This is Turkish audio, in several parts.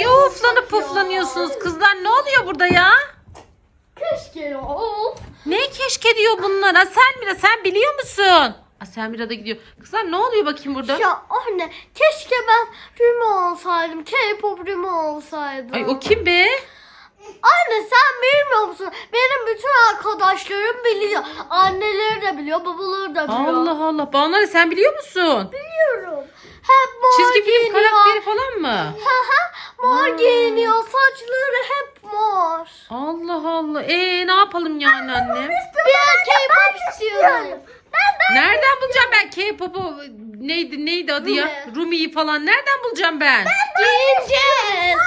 niye uflanıp puflanıyorsunuz kızlar? Ne oluyor burada ya? Keşke. Of. Ne keşke diyor bunlar? Aselmira sen biliyor musun? Aselmira da gidiyor. Kızlar ne oluyor bakayım burada? Ya anne keşke ben Rüme olsaydım. K-pop Rüme olsaydım. Ay o kim be? Anne sen bilmiyor musun? Benim bütün arkadaşlarım biliyor. Anneleri de biliyor, babaları da biliyor. Allah Allah. Banu sen biliyor musun? Biliyorum. Hep mor Çizgi film giyiniyor. karakteri falan mı? Hı, mor giyiniyor. Saçları hep mor. Allah Allah. Ee ne yapalım yani annem? Bir K-pop istiyorum. Nereden bulacağım ben K-pop'u? Neydi neydi adı ya? Rumi. Rumi'yi falan nereden bulacağım ben? Giyeceğiz.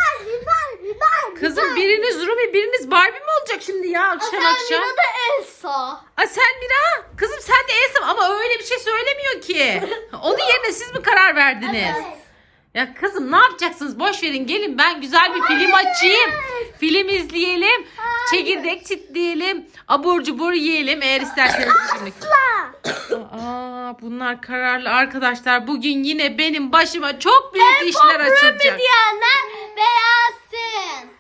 Kızım biriniz Rumi biriniz Barbie mi olacak şimdi ya akşam Sen akşam? Da Elsa. Aa sen Mira. Kızım sen de Esam ama öyle bir şey söylemiyor ki. Onun yerine siz mi karar verdiniz? Ya kızım ne yapacaksınız? Boş verin gelin ben güzel bir film açayım. Film izleyelim. Çekirdek çitleyelim. Abur cubur yiyelim eğer isterseniz şimdi. Aa bunlar kararlı arkadaşlar. Bugün yine benim başıma çok büyük işler açılacak. diyenler beğensin.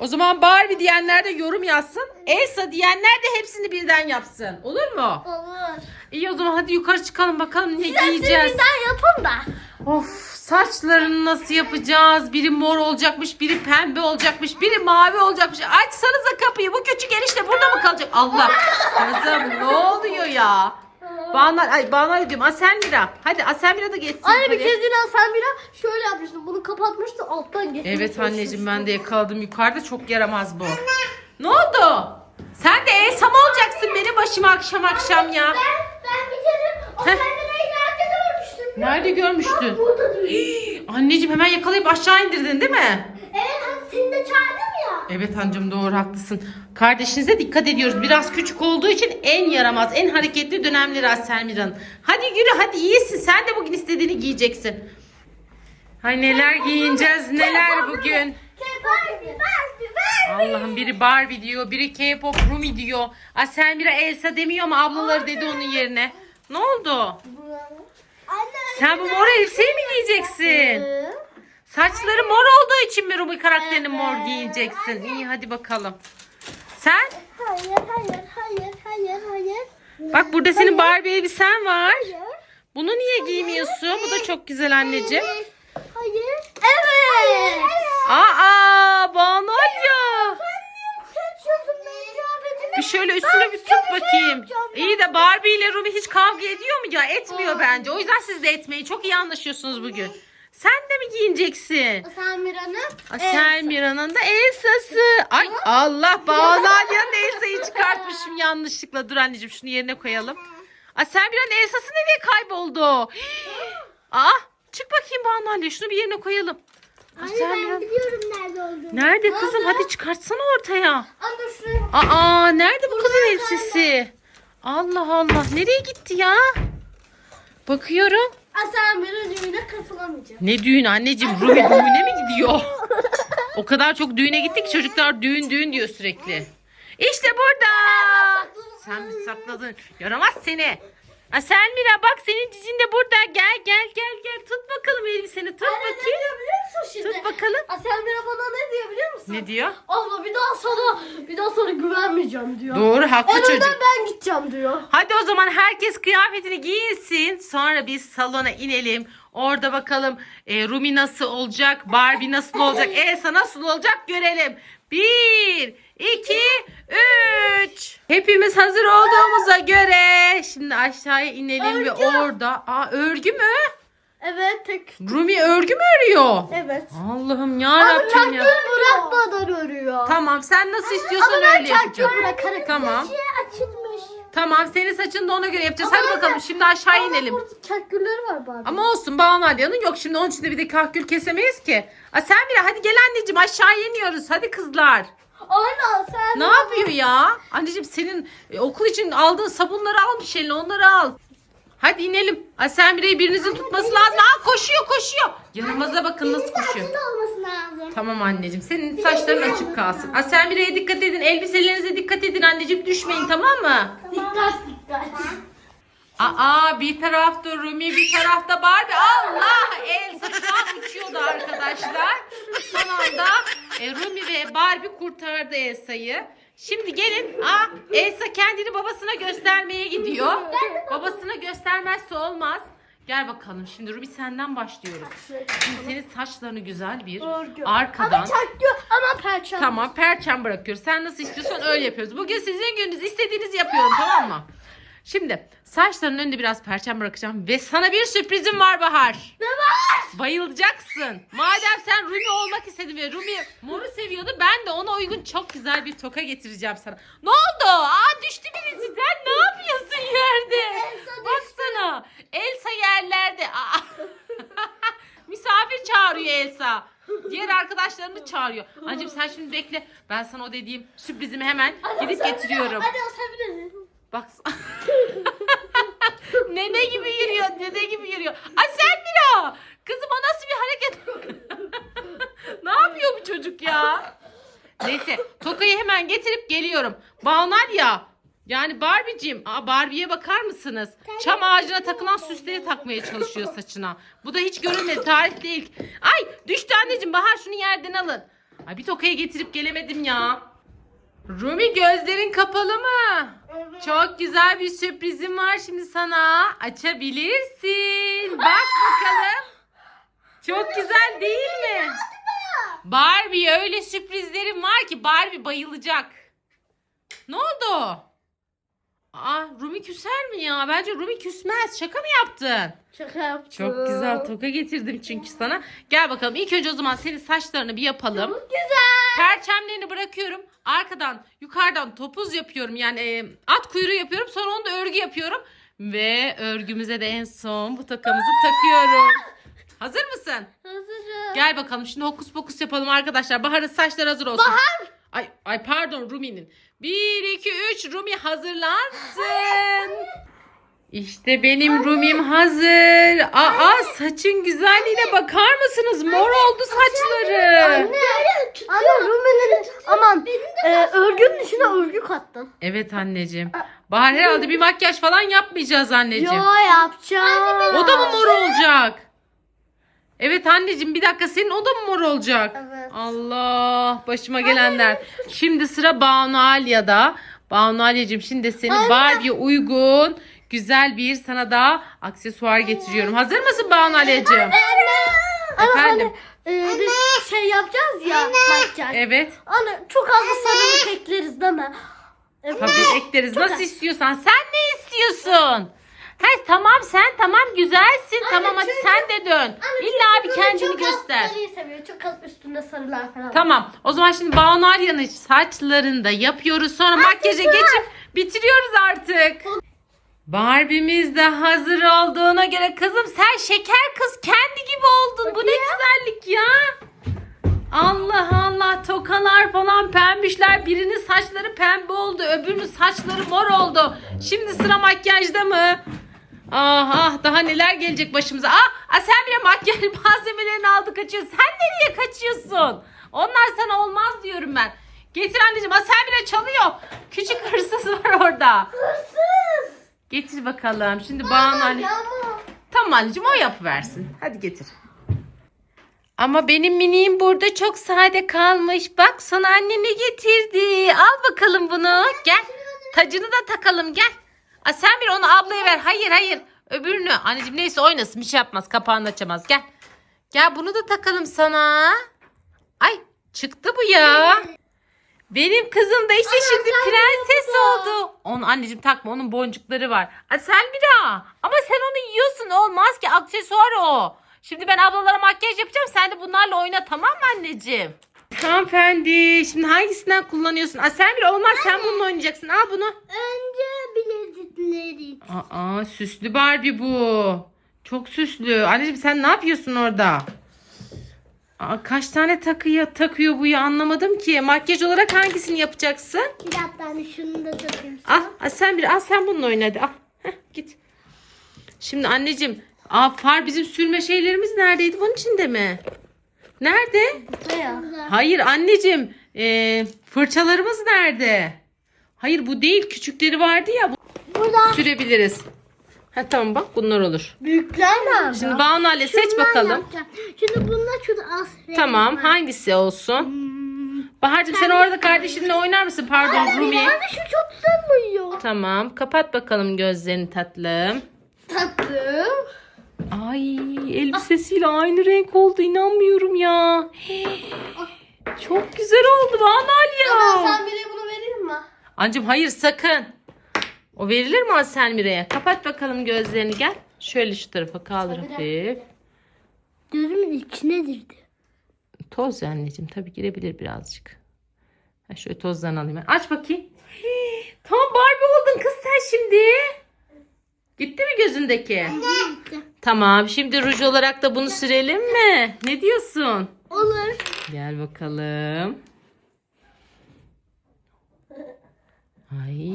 O zaman Barbie diyenler de yorum yazsın. Elsa diyenler de hepsini birden yapsın. Olur mu? Olur. İyi o zaman hadi yukarı çıkalım bakalım ne Hepsini giyeceğiz. birden yapın da. Of saçlarını nasıl yapacağız? Biri mor olacakmış, biri pembe olacakmış, biri mavi olacakmış. Açsanıza kapıyı. Bu küçük enişte burada mı kalacak? Allah. Kızım ne oluyor ya? Bana, ay bana diyorum Aselmira. Hadi Aselmira da geçsin. Anne bir kez yine sen bir şöyle yapmıştın. Bunu kapatmıştı alttan geçmiş. Evet anneciğim ben de yakaladım yukarıda çok yaramaz bu. Ne oldu? Sen de Elsa mı olacaksın benim başıma akşam akşam ya? Ben bir kere o Heh. Nerede görmüştün? Burada duruyor. Anneciğim hemen yakalayıp aşağı indirdin değil mi? Evet hani seni de çağırdım ya. Evet hancım doğru haklısın. Kardeşinize dikkat ediyoruz. Biraz küçük olduğu için en yaramaz, en hareketli dönemleri Aselmira'nın. Hadi yürü hadi iyisin. Sen de bugün istediğini giyeceksin. Hay neler giyineceğiz neler bugün. Barbie, Barbie, Barbie. Allah'ım biri Barbie diyor, biri K-pop Rumi diyor. Aselmira Elsa demiyor ama ablaları dedi onun yerine. Ne oldu? Anne. Sen bu mor elbiseyi mi giyeceksin? Ee, Saçları mor olduğu için mi Rumi karakterini mor giyeceksin? İyi hadi bakalım. Sen? Hayır, hayır, hayır, hayır, hayır. Bak burada senin Barbie elbisen var. Bunu niye giymiyorsun? Bu da çok güzel anneciğim. Hayır. Evet. Aa Banu ya. Seçiyorsun benim kıyafetimi. Bir şöyle üstüne bir tut bakayım. İyi de Barbie ile Rumi hiç kavga ediyor mu ya? Etmiyor bence. O yüzden siz de etmeyin. Çok iyi anlaşıyorsunuz bugün. Sen de mi giyineceksin? Sen Mira'nın. Asel Mira'nın da Elsa'sı. Ay Allah Banu Alya'nın Elsa'yı çıkartmışım yanlışlıkla. Dur anneciğim şunu yerine koyalım. Asel Mira'nın Elsa'sı nereye kayboldu? Aa çık bakayım Banu Alya şunu bir yerine koyalım. Asel Mira- biliyorum nerede olduğunu. Nerede kızım? Hadi çıkartsana ortaya. Anne şuraya. Aa nerede bu kızın elbisesi? Allah Allah nereye gitti ya? Bakıyorum. Sen Mira'nın düğüne katılamayacağım. Ne düğün anneciğim? Rumi düğüne mi gidiyor? O kadar çok düğüne gittik ki çocuklar düğün düğün diyor sürekli. İşte burada. Sen mi sakladın? Yaramaz seni. Aa, sen Mira bak senin cicin de burada. Gel gel gel gel. Tut bakalım elbiseni. Tut Anne ne bakayım. diyor biliyor musun şimdi? Tut bakalım. Asel Mira bana ne diyor biliyor musun? Ne diyor? Abla bir daha sana bir daha sana güvenmeyeceğim diyor. Doğru haklı En önden çocuk. ben gideceğim diyor. Hadi o zaman herkes kıyafetini giyinsin. Sonra biz salona inelim. Orada bakalım e, Rumi nasıl olacak, Barbie nasıl olacak, Elsa nasıl olacak görelim. Bir, iki, üç. Hepimiz hazır olduğumuza göre şimdi aşağıya inelim ve Örgü. orada... Aa örgü mü? Evet tek. Rumi örgü mü örüyor? Evet. Allah'ım ya Ama Rabbim ya. bırakmadan örüyor. Tamam sen nasıl istiyorsan Ama ben öyle yapacağım. bırakarak. Tamam. açılmış. Tamam senin saçını da ona göre yapacağız. Ama Hadi anne, bakalım şimdi aşağı Ama inelim. burada çakgülleri var bari. Ama olsun Banu Alya'nın yok. Şimdi onun için de bir de kahkül kesemeyiz ki. Aa, sen bile hadi gel anneciğim aşağı iniyoruz. Hadi kızlar. Aynen sen. Ne yapıyor ya? Anneciğim senin e, okul için aldığın sabunları almış eline onları al. Hadi inelim. Aselmire'yi birinizin tutması lazım. Aa koşuyor koşuyor. Yaramaza bakın nasıl koşuyor. Açık olması lazım. Tamam anneciğim senin saçların açık kalsın. Aselmire'ye dikkat edin. Elbiselerinize dikkat edin anneciğim. Düşmeyin tamam mı? Dikkat dikkat. Aa bir tarafta Rumi bir tarafta Barbie. Allah Elsa şu an uçuyordu arkadaşlar. Son anda e, Rumi ve Barbie kurtardı Elsa'yı. Şimdi gelin. Aa, Elsa kendini babasına göstermeye gidiyor. Babasına göstermezse olmaz. Gel bakalım şimdi Rumi senden başlıyoruz. Şimdi senin saçlarını güzel bir arkadan Ama çatlıyor ama perçem. Tamam perçem bırakıyoruz. Sen nasıl istiyorsan öyle yapıyoruz. Bugün sizin gününüz. istediğinizi yapıyorum tamam mı? Şimdi saçlarının önünde biraz perçem bırakacağım. Ve sana bir sürprizim var Bahar. Ne var? Bayılacaksın. Madem sen Rumi olmak istedin ve Rumi moru seviyordu. Ben de ona uygun çok güzel bir toka getireceğim sana. Ne oldu? Aa düştü birisi. Sen ne yapıyorsun yerde? Elsa. Baksana. Elsa yerlerde. Aa. Misafir çağırıyor Elsa. Diğer arkadaşlarını çağırıyor. Anneciğim sen şimdi bekle. Ben sana o dediğim sürprizimi hemen gidip getiriyorum. Hadi o sen Bak. Nene gibi yürüyor. Nene gibi yürüyor. Ay sen Mira. Kızım o nasıl bir hareket? ne yapıyor bu çocuk ya? Neyse Tokay'ı hemen getirip geliyorum. Bağlar ya. Yani Barbie'cim. Aa, Barbie'ye bakar mısınız? Çam ağacına takılan süsleri takmaya çalışıyor saçına. Bu da hiç görülmedi. Tarih değil. Ay düştü anneciğim. Bahar şunu yerden alın. Ay bir Tokay'ı getirip gelemedim ya. Rumi gözlerin kapalı mı? Çok güzel bir sürprizim var şimdi sana. Açabilirsin. Bak bakalım. Çok güzel değil mi? Barbie öyle sürprizlerim var ki Barbie bayılacak. Ne oldu? Aa Rumi küser mi ya? Bence Rumi küsmez. Şaka mı yaptın? Şaka yaptım. Çok güzel toka getirdim çünkü sana. Gel bakalım ilk önce o zaman senin saçlarını bir yapalım. Çok güzel. Perçemlerini bırakıyorum. Arkadan yukarıdan topuz yapıyorum. Yani e, at kuyruğu yapıyorum. Sonra onu da örgü yapıyorum. Ve örgümüze de en son bu takamızı takıyorum. Hazır mısın? Hazırım. Gel bakalım şimdi hokus pokus yapalım arkadaşlar. Bahar'ın saçları hazır olsun. Bahar! Ay, ay pardon Rumi'nin. 1, 2, 3 Rumi hazırlansın. İşte benim Rumim hazır. Aa saçın güzelliğine bakar mısınız? Mor oldu saçları. Anne. Anne Rumen'in aman e, örgünün içine örgü kattın. Evet anneciğim. Bahar herhalde bir makyaj falan yapmayacağız anneciğim. Yo yapacağım. O da mı mor olacak? Evet anneciğim bir dakika senin o da mı mor olacak? Evet. Allah başıma gelenler. Şimdi sıra Banu Alya'da. Banu Alya'cığım şimdi seni Barbie'ye uygun güzel bir sana da aksesuar getiriyorum. Hazır mısın Banu Alya'cığım? Efendim? E, biz şey yapacağız ya makyaj. Evet. Anne çok az da sarılık ekleriz değil mi? E, Tabii ekleriz. Çok Nasıl az. istiyorsan. Sen ne istiyorsun? He tamam sen tamam güzelsin. tamam hadi çünkü- sen de dön. İlla bir kendini çok az göster. sarıyı seviyor. Çok az üstünde sarılar falan. Tamam. O zaman şimdi Banu Arya'nın saçlarını da yapıyoruz. Sonra makyaja geçip bitiriyoruz artık. Barbie'miz de hazır olduğuna göre kızım sen şeker kız kendi gibi oldun. Bu ne güzellik ya. Allah Allah tokalar falan pembişler. Birinin saçları pembe oldu. Öbürünün saçları mor oldu. Şimdi sıra makyajda mı? Ah ah daha neler gelecek başımıza. Ah, ah sen bile makyaj malzemelerini aldı kaçıyor. Sen nereye kaçıyorsun? Onlar sana olmaz diyorum ben. Getir anneciğim. Ah sen bile çalıyor. Küçük hırsız var orada. Getir bakalım. Şimdi Banu anne. Yağmur. Tamam anneciğim o yapıversin. Hadi getir. Ama benim miniğim burada çok sade kalmış. Bak sana anne ne getirdi. Al bakalım bunu. Gel. Tacını da takalım gel. Aa, sen bir onu ablaya ver. Hayır hayır. Öbürünü. Anneciğim neyse oynasın bir şey yapmaz. Kapağını açamaz. Gel. Gel bunu da takalım sana. Ay çıktı bu ya. Benim kızım da işte şimdi sen prenses oldu. Onun anneciğim takma onun boncukları var. Aa, Selmira ama sen onu yiyorsun olmaz ki aksesuar o. Şimdi ben ablalara makyaj yapacağım sen de bunlarla oyna tamam mı anneciğim? Hanımefendi şimdi hangisinden kullanıyorsun? Aa, Selmira olmaz sen bununla oynayacaksın al bunu. Önce bilezikleri. Aa süslü Barbie bu. Çok süslü. Anneciğim sen ne yapıyorsun orada? Aa, kaç tane takıyor, takıyor bu ya anlamadım ki. Makyaj olarak hangisini yapacaksın? Bir anne şunu da takayım. Al, al sen bir al sen bununla oyna hadi al. Heh, git. Şimdi anneciğim, aa far bizim sürme şeylerimiz neredeydi? Bunun içinde mi? Nerede? Buraya. Hayır anneciğim, ee, fırçalarımız nerede? Hayır bu değil, küçükleri vardı ya. Bu Burada. sürebiliriz. Ha tamam bak bunlar olur. Büyükler nerede? Şimdi Banu Ali seç Şundan bakalım. yapacağım. Şimdi bunlar şurada az Tamam var. hangisi olsun? Hmm. Bahar'cığım sen orada kardeşinle oynar mısın? Pardon Rumi. Anne şu çok güzel uyuyor. Tamam kapat bakalım gözlerini tatlım. Tatlım. Ay elbisesiyle aynı renk oldu inanmıyorum ya. Çok güzel oldu Banu Ali Ama ya. sen bile bunu verir mi? Ancım hayır sakın. O verilir mi Selmire'ye? Kapat bakalım gözlerini gel. Şöyle şu tarafa kaldır hafif. Gözümün içine girdi. Toz ya anneciğim tabii girebilir birazcık. Ha şöyle tozdan alayım. ben. Aç bakayım. Hii, Tam Barbie oldun kız sen şimdi. Gitti mi gözündeki? Tamam şimdi ruj olarak da bunu sürelim mi? Ne diyorsun? Olur. Gel bakalım. Ay,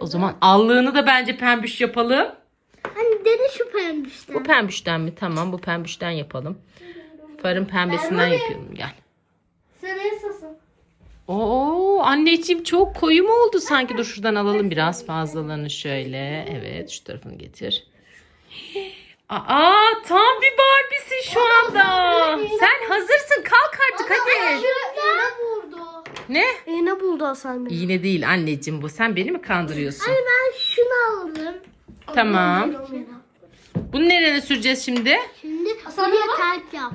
o zaman allığını da bence pembüş yapalım. Hani dedi şu pembişten. Bu pembüşten mi? Tamam bu pembüşten yapalım. Farın pembesinden yapıyorum. Gel. Sen esasın. Oo anneciğim çok koyu mu oldu sanki? Dur şuradan alalım biraz fazlalarını şöyle. Evet şu tarafını getir. Aa tam bir Barbie'sin şu anda. Sen hazırsın kalk artık hadi. Buldu. Ne? İğne buldu Hasan Bey. İğne değil anneciğim bu. Sen beni mi kandırıyorsun? Hani ben şunu aldım. Tamam. Bunu nereye süreceğiz şimdi? Şimdi buraya kalp yap.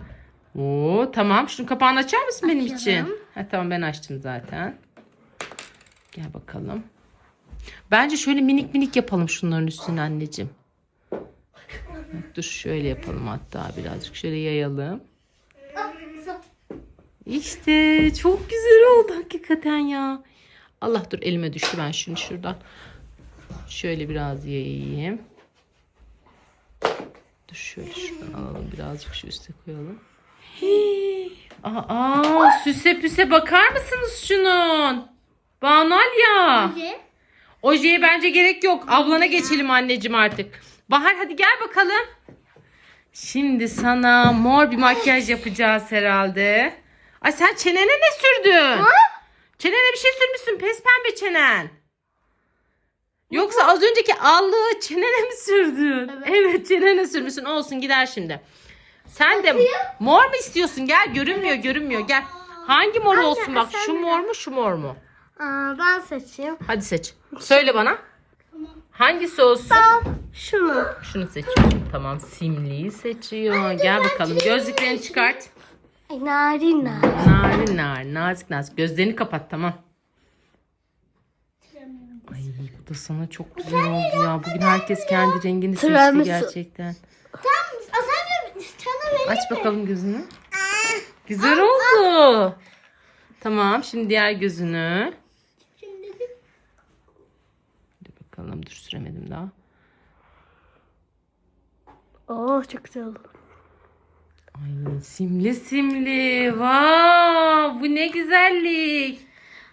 Oo tamam. Şunun kapağını açar mısın benim Açarım. için? Ha, tamam ben açtım zaten. Gel bakalım. Bence şöyle minik minik yapalım şunların üstüne anneciğim. Dur şöyle yapalım hatta birazcık şöyle yayalım. İşte çok güzel oldu hakikaten ya. Allah dur elime düştü ben şunu şuradan. Şöyle biraz yayayım. Dur şöyle şuradan alalım birazcık şu üste koyalım. Hii. Aa, süse püse bakar mısınız şunun? Banal ya. Ne? Ojeye bence gerek yok. Ablana geçelim anneciğim artık. Bahar hadi gel bakalım. Şimdi sana mor bir makyaj yapacağız herhalde. Ay sen çenene ne sürdün? Çenene bir şey sürmüşsün. Pes pembe çenen. Yoksa az önceki allığı çenene mi sürdün? Evet. çenene sürmüşsün. Olsun gider şimdi. Sen de mor mu istiyorsun? Gel görünmüyor görünmüyor gel. Hangi mor olsun bak? sen Şu de mor mu şu mor mu? Aa, ben seçeyim. Hadi seç. Söyle bana. Hangisi olsun? Ben şunu. Şunu seçiyorum. Tamam simliyi seçiyor. Gel bakalım. Gözlüklerini çıkart. Ay, narin narin. Narin narin. Nazik nazik. Gözlerini kapat tamam. Ay bu da sana çok güzel oldu ya. Bugün herkes kendi rengini seçti Tiramisu. gerçekten. Tamam. Sen de sana Aç bakalım gözünü. Güzel oldu. Tamam şimdi diğer gözünü. Dur bakalım dur süremedim daha. Oh çok güzel oldu. Ay simli simli. Vav bu ne güzellik.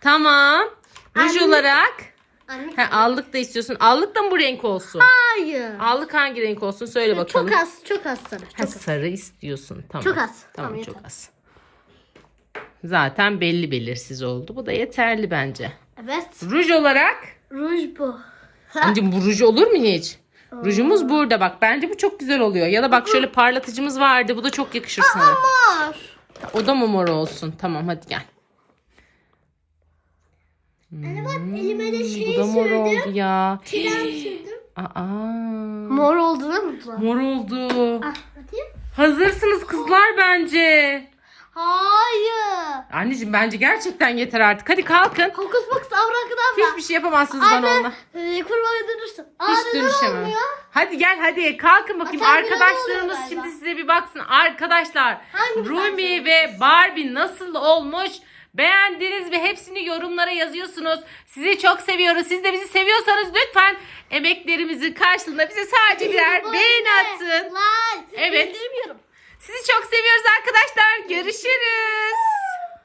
Tamam. Ruj Anne. olarak. Anne. Ha, allık da istiyorsun. Allık da mı bu renk olsun? Hayır. Allık hangi renk olsun söyle bakalım. Çok az, çok az sarı. Ha, sarı istiyorsun. Tamam. Çok az. Tamam, Tamam, çok yeter. az. Zaten belli belirsiz oldu. Bu da yeterli bence. Evet. Ruj olarak. Ruj bu. Anneciğim bu ruj olur mu hiç? Rujumuz burada bak. Bence bu çok güzel oluyor. Ya da bak şöyle parlatıcımız vardı. Bu da çok yakışır sana. Mor. O da mı mor olsun? Tamam hadi gel. Anne bak elime de şey Bu da mor sürdüm. oldu ya. Tren sürdüm. Aa, Mor oldu değil mi mor oldu. Ah, bakayım. Hazırsınız kızlar bence. Hayır. Anneciğim bence gerçekten yeter artık. Hadi kalkın. Hokus pokus avrakadabra. Hiçbir şey yapamazsınız bana onunla. Ee, kurbağa dönüştüm. Aa, Hiç neden dönüşemem. olmuyor? Hadi gel hadi kalkın bakayım. Sen biraz Arkadaşlarımız oluyor şimdi galiba. size bir baksın. Arkadaşlar Hangi Rumi ve Barbie nasıl olmuş? Beğendiniz ve hepsini yorumlara yazıyorsunuz. Sizi çok seviyoruz. Siz de bizi seviyorsanız lütfen emeklerimizin karşılığında bize sadece birer beğeni atın. Evet. Bildirmiyorum. Sizi çok seviyoruz arkadaşlar. Görüşürüz.